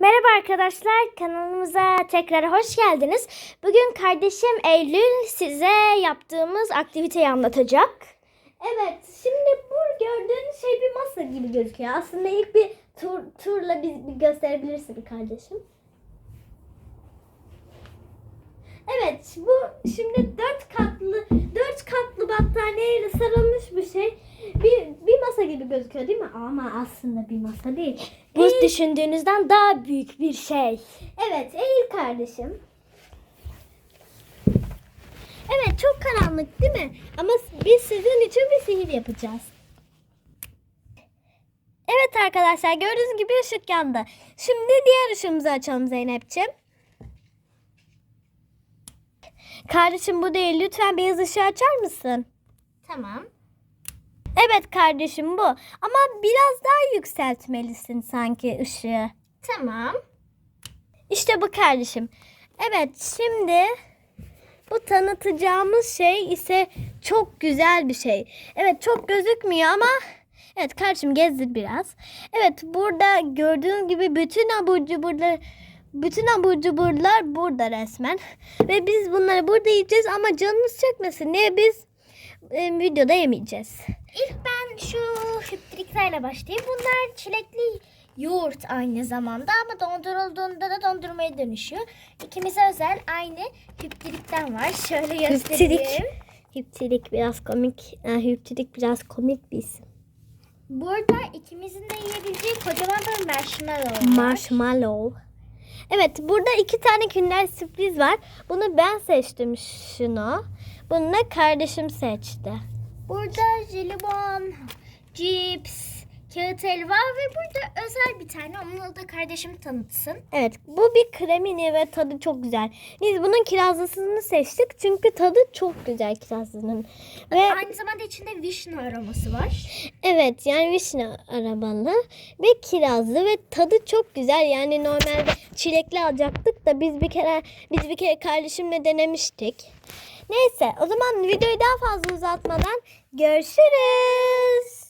Merhaba arkadaşlar, kanalımıza tekrar hoş geldiniz. Bugün kardeşim Eylül size yaptığımız aktiviteyi anlatacak. Evet, şimdi bu gördüğünüz şey bir masa gibi gözüküyor. Aslında ilk bir tur, turla bir, gösterebilirsin kardeşim. Evet, bu şimdi gözüküyor değil mi? Ama aslında bir masa değil. Bu Eğil- düşündüğünüzden daha büyük bir şey. Evet, eğil kardeşim. Evet, çok karanlık değil mi? Ama biz sizin için bir sihir yapacağız. Evet arkadaşlar, gördüğünüz gibi ışık yandı. Şimdi diğer ışığımızı açalım Zeynep'ciğim. Kardeşim bu değil. Lütfen beyaz ışığı açar mısın? Tamam. Evet kardeşim bu. Ama biraz daha yükseltmelisin sanki ışığı. Tamam. İşte bu kardeşim. Evet şimdi bu tanıtacağımız şey ise çok güzel bir şey. Evet çok gözükmüyor ama evet kardeşim gezdir biraz. Evet burada gördüğünüz gibi bütün abur cuburlar bütün abur cuburlar burada resmen. Ve biz bunları burada yiyeceğiz ama canınız çekmesin diye biz e, videoda yemeyeceğiz. İlk ben şu hüptriklerle başlayayım. Bunlar çilekli yoğurt aynı zamanda ama dondurulduğunda da dondurmaya dönüşüyor. İkimize özel aynı hüptrikten var. Şöyle göstereyim. Hüptrik. Hüptrik biraz komik. Ha, hüptrik biraz komik bir isim. Burada ikimizin de yiyebileceği kocaman bir marshmallow var. Marshmallow. Evet burada iki tane künder sürpriz var. Bunu ben seçtim şunu. Bunu da kardeşim seçti. Burada jelibon, cips, kağıt helva ve burada özel bir tane. Onu da kardeşim tanıtsın. Evet bu bir kremini ve tadı çok güzel. Biz bunun kirazlısını seçtik çünkü tadı çok güzel kirazlının. Ve Aynı zamanda içinde vişne aroması var. evet yani vişne arabalı ve kirazlı ve tadı çok güzel. Yani normalde çilekli alacaktık da biz bir kere biz bir kere kardeşimle denemiştik. Neyse o zaman videoyu daha fazla uzatmadan görüşürüz.